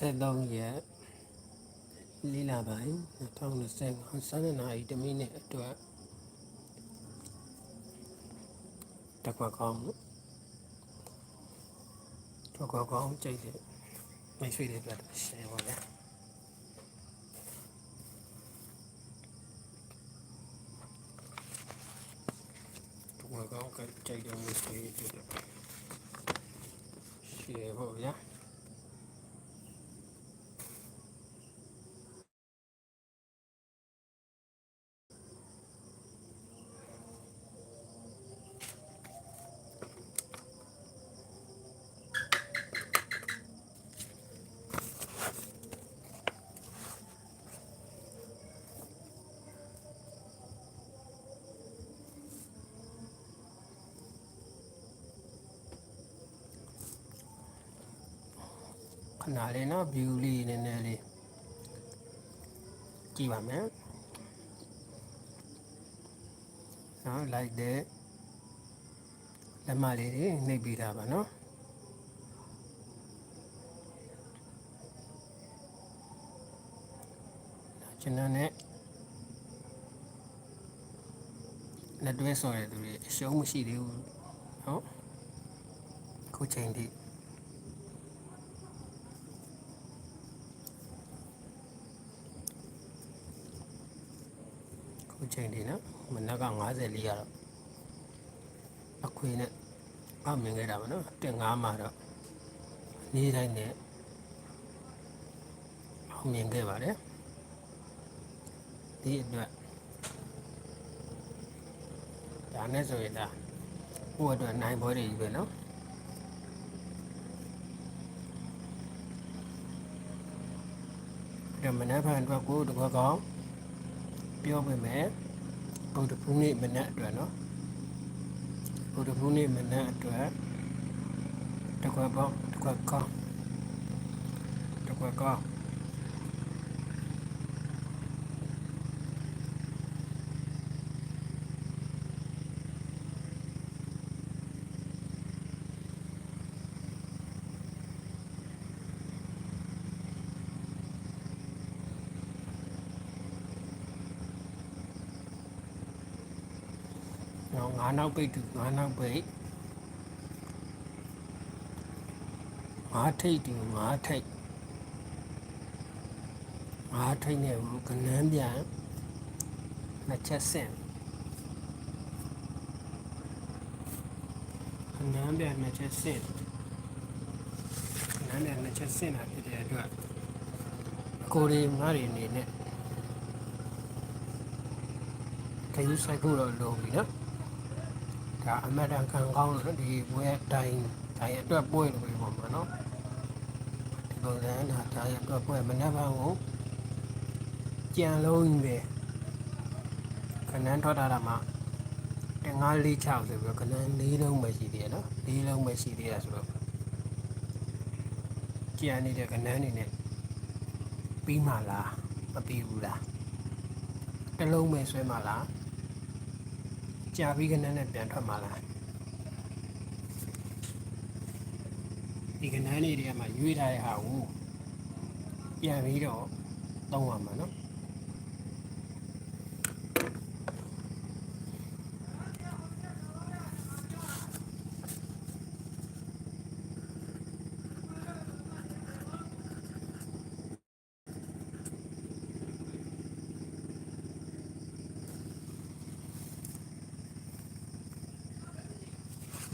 23ရက်လေးလပိုင်း2025စနေနေ့တမိနစ်အတွက်တက်ကွက်ကောင်းတက်ကွက်ကောင်းကြိတ်တယ်မိတ်ဆွေတွေအတွက်ရှယ်ပါဗျာတက်ကွက်ကောင်းကြိတ်တယ်မိတ်ဆွေတွေအတွက်ရှယ်ပါဗျာ ခဏလေးနော် view လေးနည်းနည်းလေးကြည့်ပါမယ်နော် like တဲ့လက်မလေးတွေနှိပ်ပေးတာပါနော်ကျွန်တော်နဲ့လက်တွဲဆော်ရတဲ့သူတွေအရှုံးမရှိသေးဘူးနော်ခုချိန်ထိ ခုချိန်ဒီနော်မနက်က54ရတော့အခွေနဲ့အောက်မြင်ခဲ့တာပါနော်တင်9မှာတော့နေ့တိုင်းနဲ့အောက်မြင်ခဲ့ပါတယ်ဒီအတွက်ဒါနဲ့ဆိုရင်ဒါဟိုအတွက်နိုင်ပွဲတွေကြီးပဲနော်ဒါမနက်ဖြန်အတွက်ကိုတကွက်ကောင်း ပြောပေးမယ်ဗုဒ္ဓဘုနေ့မနက်အတွက်နော်ဗုဒ္ဓဘုနေ့မနက်အတွက်တကွက်ပေါင်းတကွက်ကောင်းတကွက်ကောင်းနော် ငါးနောက်ပိတ်တူငါးနောက်ပိတ်ငါးထိတ်တူငါးထိတ်ငါးထိတ်နဲ့ဘူးကနန်းပြန်နှစ်ချက်ဆင့်ကနန်းပြန်နှစ်ချက်ဆင့်ကနန်းပြန်နှစ်ချက်ဆင့်တာဖြစ်တဲ့အတွက်ကိုရီမားရီအနေနဲ့ခရီးဆိုင်ဖို့တော့လုံးပြီနော် ဒါအမတ်တန်ခံကောင်းလို့ဒီဘွဲတိုင်းတိုင်းအတွက်ပွဲလို့ပြောမှာနော်ဒီပုံစံဒါတိုင်းအတွက်ပွဲမနေ့ကကိုကြံလုံးပဲခဏန်းထွက်တာမှာတငါးလေး6ဆိုပြီးခဏန်း၄လုံးပဲရှိသေးရနော်၄လုံးပဲရှိသေးရဆိုတော့ကြံနေတဲ့ခဏန်းနေနဲ့ပြီးမှလားမပြီးဘူးလားတလုံးပဲဆွဲမှလား ကြာပြီးကနန်းနဲ့ပြန်ထွက်มาလားဒီကနန်းလေးတွေကမှရွေးထားတဲ့ဟာကိုပြန်ပြီးတော့သုံးရမှာနော်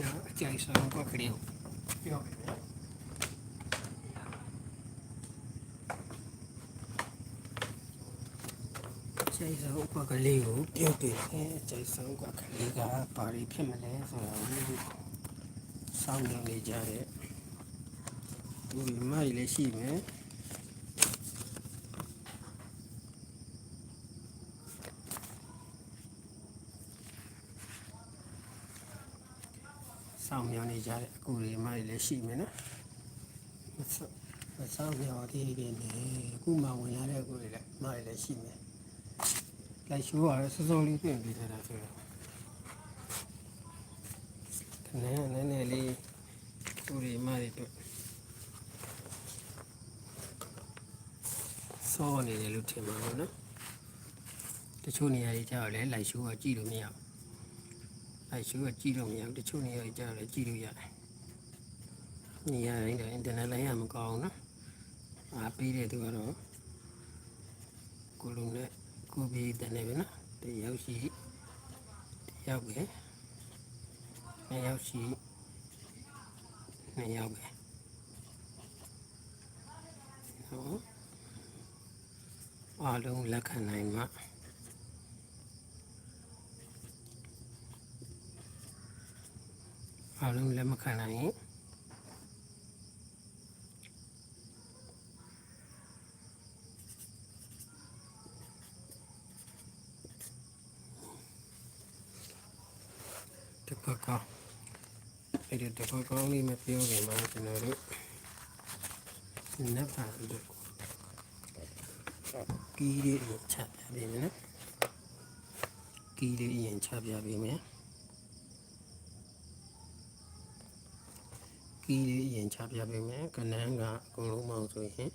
နော်အ ကြိုက်ဆုံးကွက်ကလေးကိုပြောပြမယ်အကြိုက်ဆုံးကွက်ကလေးကိုပြောပြမယ်အကြိုက်ဆုံးကွက်ကလေးကဘာတွေဖြစ်မလဲဆိုတော့စောင့်နေနေကြတဲ့ဒီမိုက်လည်းရှိမယ် စောင့်မျှော်နေကြတဲ့အကူတွေမှလည်းရှိမယ်နော်မစောင့်မစောင့်မျှော်သေးတယ်နေအခုမှဝင်လာတဲ့အကူတွေလည်းမှလည်းရှိမယ်လိုက်ရှိုးရစောစောလေးပြင်ပေးထားတာဆိုတော့ခဏနည်းနည်းလေးကူတွေမှတွေတော့စောနေတယ်လို့ထင်ပါတော့နော်တချို့နေရာတွေကျတော့လည်းလိုက်ရှိုးကကြည့်လို့မရဘူး လိုက်ရှိုးကကြည့်လို့မရဘူးတချို့နေရာတွေကျတော့လည်းကြည့်လို့ရတယ်နေရာတိုင်းတော့အင်တာနက်လိုင်းရမကောင်းဘူးနော်အားပေးတဲ့သူကတော့ကိုလုံးနဲ့ကိုပြီးတဲ့နေပဲနော်တယောက်ရှိတယောက်ပဲနှစ်ယောက်ရှိနှစ်ယောက်ပဲဟုတ်အားလုံးလက်ခံနိုင်မှာ အားလုံးလက်မခံနိုင်ရင်တပတ်ကောင်းအဲ့ဒီတပတ်ကောင်းလေးမပြောခင်မှာကျွန်တော်တို့နက်ဖန်တို့ကီးလေးကိုချပြပေးမယ်နော်ကီးလေးအရင်ချပြပေးမယ် ကီးလေးအရင်ချပြပေးမယ်ကနန်းကအကုန်လုံးမအောင်ဆိုရင်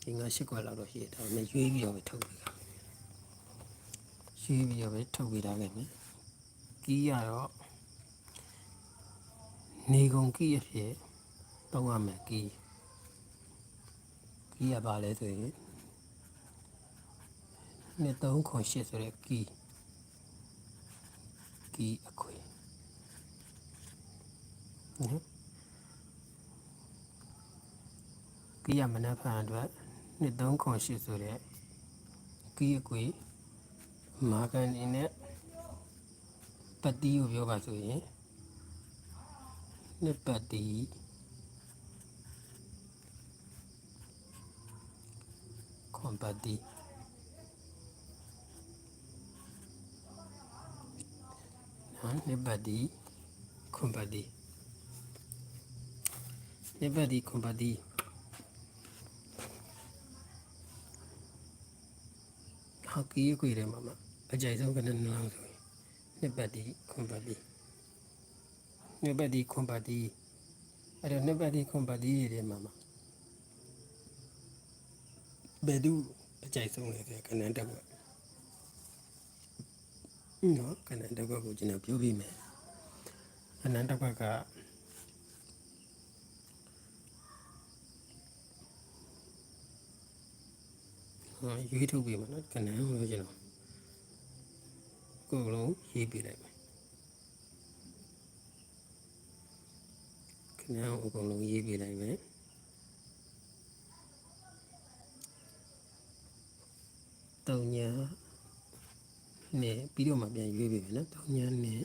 ဒီငါရှစ်ခွက်လောက်တော့ရှိတယ်ဒါပေမဲ့ရွေးပြီးတော့ပဲထုတ်ပေးတာရွေးပြီးတော့ပဲထုတ်ပေးတာပဲမယ်ကီးရတော့နေကုန်ကီးရဖြစ်သုံးရမယ်ကီးကီးရပါလဲဆိုရင်နှစ်သုံးခွန်ရှစ်ဆိုတဲ့ကီးကီးအခွေနော် ကီးရမနှက်ဖန်အတွက်နှစ်သုံးခွန်ရှစ်ဆိုတဲ့ကီးအခွေမာကန်နေနဲ့ပတ်တီးကိုပြောပါဆိုရင်နှစ်ပတ်တီးခွန်ပတ်တီးနော်နှစ်ပတ်တီးခွန်ပတ် တီးနှစ်ပတ်တီးခွန်ပတ်တီးဟောကီးခွေတယ်မှာမှာအကြိုက်ဆုံးကနနလောင်းဆိုရင်နှစ်ပတ်တီးခွန်ပတ်တီးနှစ်ပတ်တီးခွန်ပတ်တီးအဲ့တော့နှစ်ပတ်တီးခွန်ပတ်တီးတွေမှာမှာဘယ်သူအကြိုက်ဆုံးလဲဆိုကနန်းတက်ကွက်နော်ကနန်းတက်ကွက်ကိုကျွန်တော်ပြောပြမယ်ကနန်းတက်ကွက်ကဟော ရွေးထုတ်ပြီမနော်ကနန်းကိုကျွန်တော်ကိုယ်လုံးရေးပြလိုက်မယ်ခဏအကုန်လုံးရေးပြလိုက်မယ်တုံညာနဲ့ပြီးတော့မှပြန်ရွေးပြမယ်နော်တုံညာနဲ့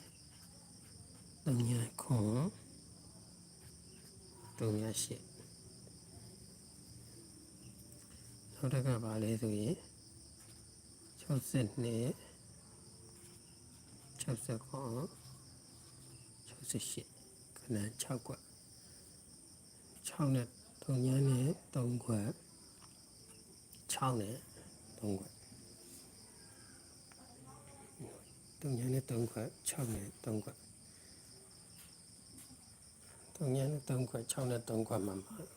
တုံညာခွန်တုံညာရှစ် နောက်တစ်ခါပါလဲဆိုရင်60နဲ့60ခွန်68ခဏ6ကွက်6နဲ့3ညနဲ့3ခွက်6နဲ့3ခွက်3ညနဲ့3ခွက်6နဲ့3ခွက်3ညနဲ့3ခွက်6နဲ့3ခွက်မှာမှာ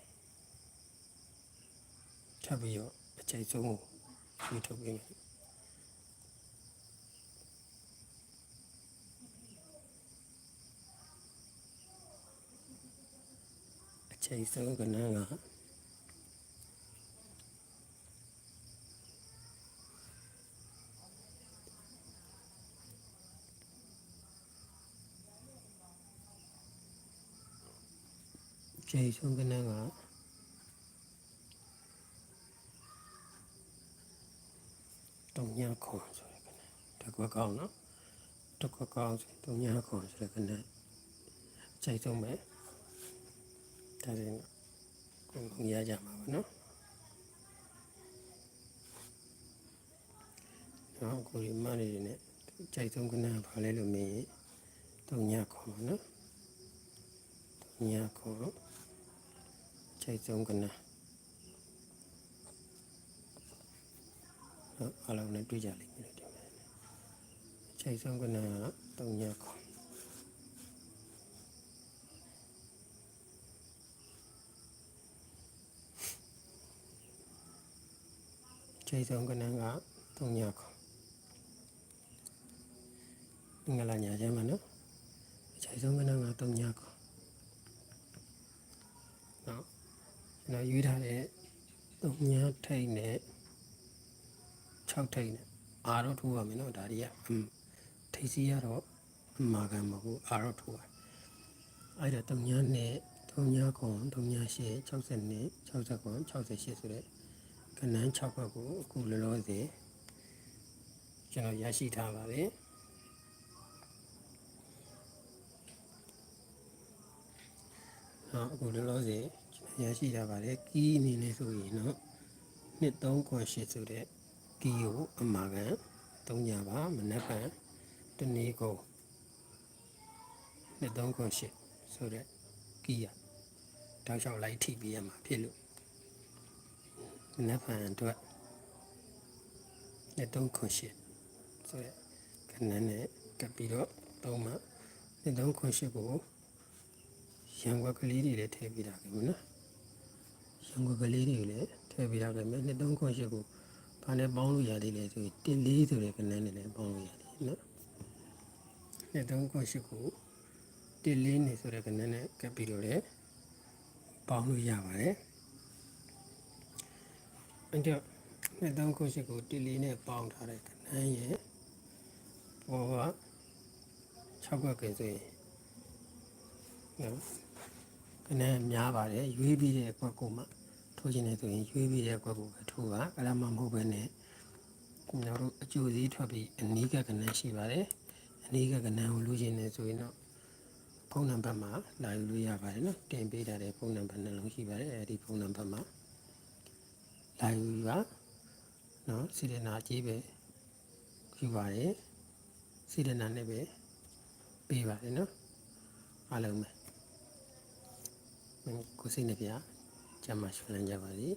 ထပ်ပြီးတော့အချိန်ဆုံးကိုရွေးထုတ်ပေးမယ်အချိန်ဆုံးကဏ္ဍကအချိန်ဆုံးကဏ္ဍကတုံ ညာခွန်ဆိုတဲ့ကဏ္ဍတစ်ခွက်ကောင်းနော်တစ်ခွက်ကောင်းဆိုတုံညာခွန်ဆိုတဲ့ကဏ္ဍအချိန်ဆုံးပဲဒါရင်ကိုယ်လုံးရကြမှာပါနော်နော်ကိုရီမနေနေနဲ့ကြိုက်ဆုံးကနာဘာလဲလို့မေးရင်တုံညာခေါ်ပါနော်တုံညာခေါ်ကြိုက်ဆုံးကနာ အားလုံးနဲ့တွေ့ကြလိမ့်မယ်လို့ဒီမှာကြိုက်ဆုံးကနာတုံညာခေါ်ချိန်ဆုံးကနန်းက3ညခေါင္ဂလာညာချမ်းပါနော်ချိန်ဆုံးကနန်းက3ညခေါနော်ကျွန်တော်ရွေးထားတဲ့3ညထိတ်နဲ့ 6ထိတ်နဲ့အာတော့ထိုးပါမယ်နော်ဒါတွေကအမ်ထိတ်စီရတော့အမာခံမဟုတ်အာတော့ထိုးပါအဲ့ဒါ3ညနဲ့3ညခွန်3ည8 62 60 68ဆိုတဲ့ကနန်း6ဘက်ကိုအခုလောလောဆယ်ကျွန်တော်ရရှိထားပါတယ်ဟောအခုလောလောဆယ်ကျွန်တော်ရရှိထားပါတယ်ကီးအနေနဲ့ဆိုရင်တော့နှစ်3ခွန်8ဆိုတဲ့ ကီးကိုအမာခံ3ညပါမနက်ဖြန်တနေ့ကိုနှစ်3ခွန်8ဆိုတဲ့ကီးရတောက်လျှောက်လိုက်ထိပေးရမှာဖြစ်လို့မနက်ဖြန်အတွက်နှစ်3ခွန်8ဆိုတဲ့ခဏနဲ့ကပ်ပြီးတော့သုံးမှနှစ်3ခွန်8ကိုရံွက်ကလေးတွေလည်းထည့်ပေးတာခင်ဗျနော်ရံွက်ကလေးတွေလည်းထည့်ပေးတာခင်ဗျနှစ်3ခွန်8ကို ဘာနဲ့ပေါင်းလို့ရသေးလဲဆိုရင်1 4ဆိုတဲ့ခဏနဲ့လည်းပေါင်းလို့ရတယ်နော်နှစ်3ခွန်8ကို1 4နေဆိုတဲ့ခဏနဲ့ကပ်ပြီးတော့လည်းပေါင်းလို့ရပါတယ်အဲ့တော့နှစ်3ခွန်8ကို1 4နဲ့ပေါင်းထားတဲ့ခဏရဲ့ပေါ်က6ခွက်ကဆိုရင်နော်ခဏများပါတယ်ရွေးပြီးတဲ့အကွက်ကိုမှ ထိုးခြင်းနဲ့ဆိုရင်ရွေးပြီးတဲ့အကွက်ကိုပဲထိုးပါအဲ့ဒါမှမဟုတ်ဘဲနဲ့ကျွန်တော်တို့အကျိုးစည်းထွက်ပြီးအနီးကကဏ္ဍရှိပါတယ်အနီးကကဏ္ဍကိုလူချင်းနေဆိုရင်တော့ဖုန်းနံပါတ်မှာလာယူလို့ရပါတယ်နော်တင်ပေးထားတဲ့ဖုန်းနံပါတ်နှလုံးရှိပါတယ်အဲဒီဖုန်းနံပါတ်မှာလာယူပါနော်စီရနာကြီးပဲယူပါတယ်စီရနာနဲ့ပဲပေးပါတယ်နော်အားလုံးပဲကိုစိတ်နဲ့ပြ ကျမ်းမရှိလန်းကြပါစေ